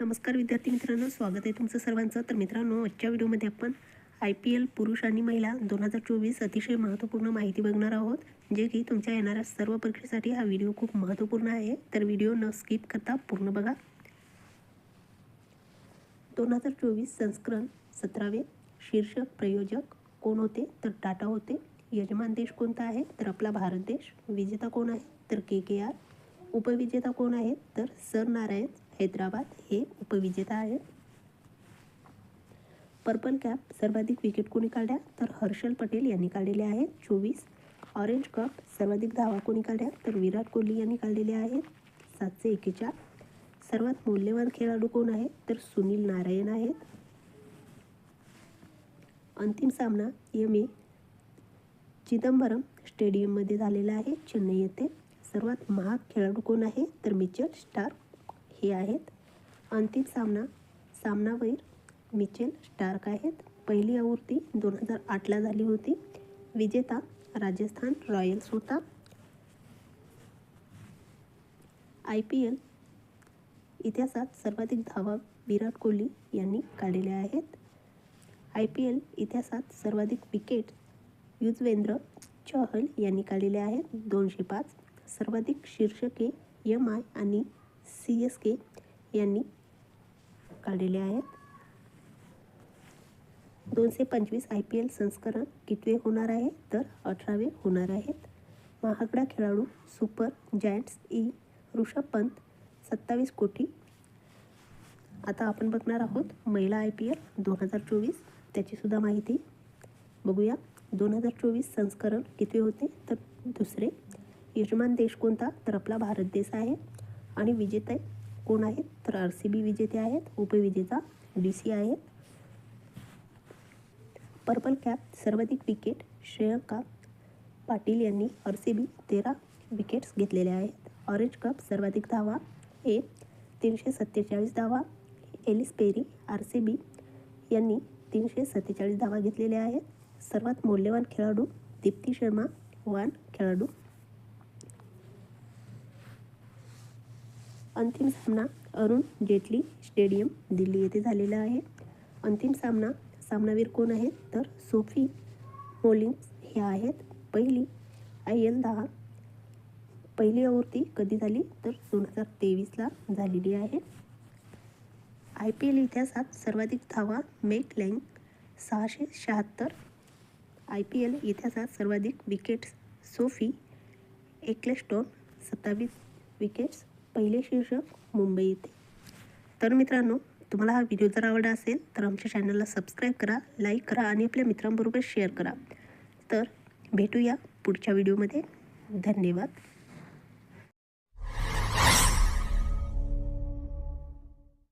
नमस्कार विद्यार्थी मित्रांनो स्वागत आहे तुमचं सर्वांचं. तर मित्रांनो आजच्या व्हिडिओमध्ये आपण आय पी एल पुरुष आणि महिला दोन हजार चोवीस अतिशय महत्त्वपूर्ण माहिती बघणार आहोत जे की तुमच्या येणाऱ्या सर्व परीक्षेसाठी हा व्हिडिओ खूप महत्त्वपूर्ण आहे. तर व्हिडिओ न स्किप करता पूर्ण बघा. दोन हजार चोवीस संस्करण सतरावे. शीर्षक प्रयोजक कोण होते? तर टाटा होते. यजमान देश कोणता आहे? तर आपला भारत देश. विजेता कोण आहे? तर के के आर. उपविजेता कोण आहेत? तर सर नारायण. हैदराबाद हे उपविजेता आहे पर्पल कॅप सर्वाधिक विकेट कोणी काढल्या तर हर्षल पटेल यांनी काढलेले आहेत. चोवीस. ऑरेंज कप सर्वाधिक धावा कोणी काढल्या तर विराट कोहली यांनी काढलेले आहेत. सातशे एकेचाळ सर्वात मौल्यवान खेळाडू कोण आहे तर सुनील नारायण आहेत. अंतिम सामना एम. ए. चिदंबरम स्टेडियममध्ये झालेला आहे. चेन्नई येथे. सर्वात महाग खेळाडू कोण आहे? तर मिचेल स्टार्क. हे आहेत. अंतिम सामना सामनावीर मिचेल स्टार्क आहेत. पहिली आवृत्ती दोन हजार आठला झाली होती. विजेता राजस्थान रॉयल्स होता. आय पी एल इतिहासात सर्वाधिक धावा विराट कोहली यांनी काढलेल्या आहेत. आय पी एल इतिहासात सर्वाधिक विकेट युजवेंद्र चहल यांनी काढलेल्या आहेत. दोनशे पाच. सर्वाधिक शीर्षके यम आय आणि सी एस के यांनी काढलेले आहेत. दोनशे पंचवीस आय पी एल संस्करण कितवे होणार आहे? तर अठरावे होणार आहेत. महागडा खेळाडू सुपर जायंट्स ई ऋषभ पंत सत्तावीस कोटी. आता आपण बघणार आहोत महिला आय पी एल दोन हजार चोवीस त्याचीसुद्धा माहिती बघूया. दोन हजार चोवीस संस्करण कितवे होते? तर दुसरे यजमान देश कोणता? तर आपला भारत देश आहे. आणि विजेते कोण आहेत? तर आर सी बी विजेते आहेत उपविजेता डी सी आहेत. पर्पल कॅप सर्वाधिक विकेट श्रेयंका पाटील यांनी आर सी बी तेरा विकेट्स घेतलेले आहेत. ऑरेंज कप सर्वाधिक धावा हे तीनशे सत्तेचाळीस धावा. Ellyse Perry R C B यांनी तीनशे सत्तेचाळीस धावा घेतलेल्या आहेत. सर्वात मौल्यवान खेळाडू दीप्ती शर्मा वान खेळाडू अंतिम सामना अरुण जेटली स्टेडियम दिल्ली येथे झालेला आहे. अंतिम सामना सामनावीर कोण आहेत? तर सोफी मोलिन्स ह्या आहेत. पहिली आय एल दहा पहिली आवृत्ती कधी झाली? तर दोन हजार तेवीसला झालेली आहे. आय पी एल इतिहासात सर्वाधिक धावा मेक लँग सहाशे शहात्तर. आय पी एल इतिहासात सर्वाधिक विकेट्स सोफी एक्लेस्टोन सत्तावीस विकेट्स पहिले शीर्षक मुंबई येथे तर मित्रांनो तुम्हाला हा व्हिडिओ जर आवडला असेल तर आमच्या चॅनलला सबस्क्राईब करा लाईक करा आणि आपल्या मित्रांबरोबर शेअर करा. तर भेटूया पुढच्या व्हिडिओमध्ये धन्यवाद.